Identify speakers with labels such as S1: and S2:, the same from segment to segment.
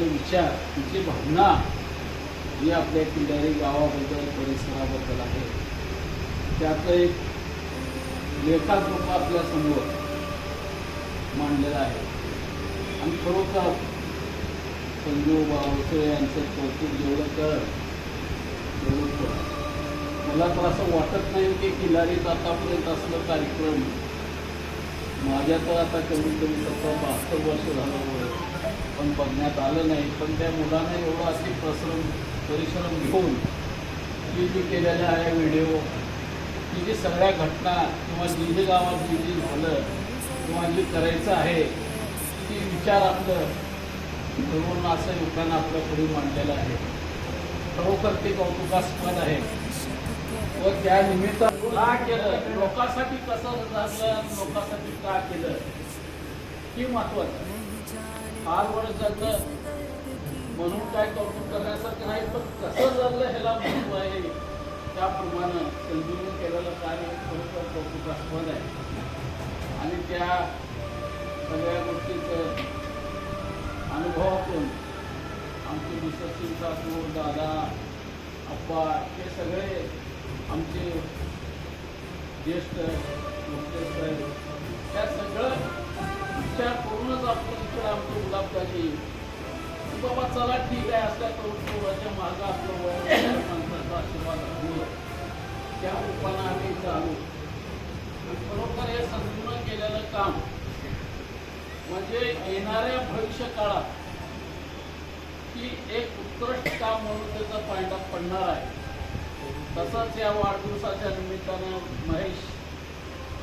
S1: आपले विचार तिची भावना ही आपल्या किल्लारी गावाबद्दल परिसराबद्दल आहे त्याचं एक लेखास्वरूप आपल्यासमोर मांडलेला आहे आणि खरोखर संजू बावसे यांचं कौतुक जेवढं कर तेवढं कर मला तर असं वाटत नाही की किल्लारीत आतापर्यंत असलं कार्यक्रम माझ्या तर आता कमीत कमी सत्ता बहात्तर वर्ष झाल्यामुळे वय. पण बघण्यात आलं नाही पण त्या मुलाने एवढं असे परिश्रम परिश्रम घेऊन जी जी केलेल्या आहे व्हिडिओ की जी सगळ्या घटना किंवा जी जे गावात जी जी झालं किंवा जे करायचं आहे ती विचार आपलं धरून असं लोकांना आपल्या पुढे मांडलेलं आहे. खरोखर ते कौतुकास्पद आहे. व त्या निमित्त का केलं? लोकांसाठी कसं झालं? लोकांसाठी का केलं? ही महत्वाचं फार वर्ष झालं म्हणून काय कौतुक करण्यासारखं नाही पण कसं झालं ह्याला महत्त्व आहे. त्याप्रमाणे संजीवनी केलेलं कार्य खरोखर कौतुकास्पद आहे. आणि त्या सगळ्या गोष्टीचं अनुभवातून आमचे विश्वसिंग ठाकूर दादा अप्पा हे सगळे आमचे ज्येष्ठ मुख्य साहेब त्या सगळं विचार करूनच आपण इकडे आमची गुलाबजाची की बाबा चला ठीक आहे असल्या करून पोराच्या मागं आपलं माणसाचा आशीर्वाद असतो त्या रूपानं आम्ही चालू. खरोखर हे संपूर्ण केलेलं काम म्हणजे येणाऱ्या भविष्य काळात की एक उत्कृष्ट काम म्हणून त्याचा फायदा पडणार आहे. तसंच या वाढदिवसाच्या निमित्तानं महेश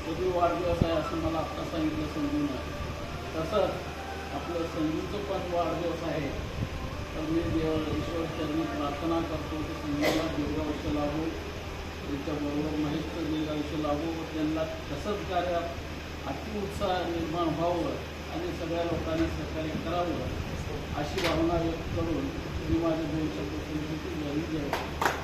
S1: कधी वाढदिवस आहे असं मला आत्ता सांगितलं समजून तसंच आपलं संजूचं पण वाढदिवस आहे. तर मी देव ईश्वर चरणी प्रार्थना करतो की संजूला दीर्घायुष्य लाभो. त्याच्याबरोबर महेशचं दीर्घायुष्य लाभो व त्यांना तसंच कार्यात अतिउत्साह निर्माण व्हावं आणि सगळ्या लोकांनी सहकार्य करावं अशी भावना व्यक्त करून मी माझे दोन शब्द संजूची जय जय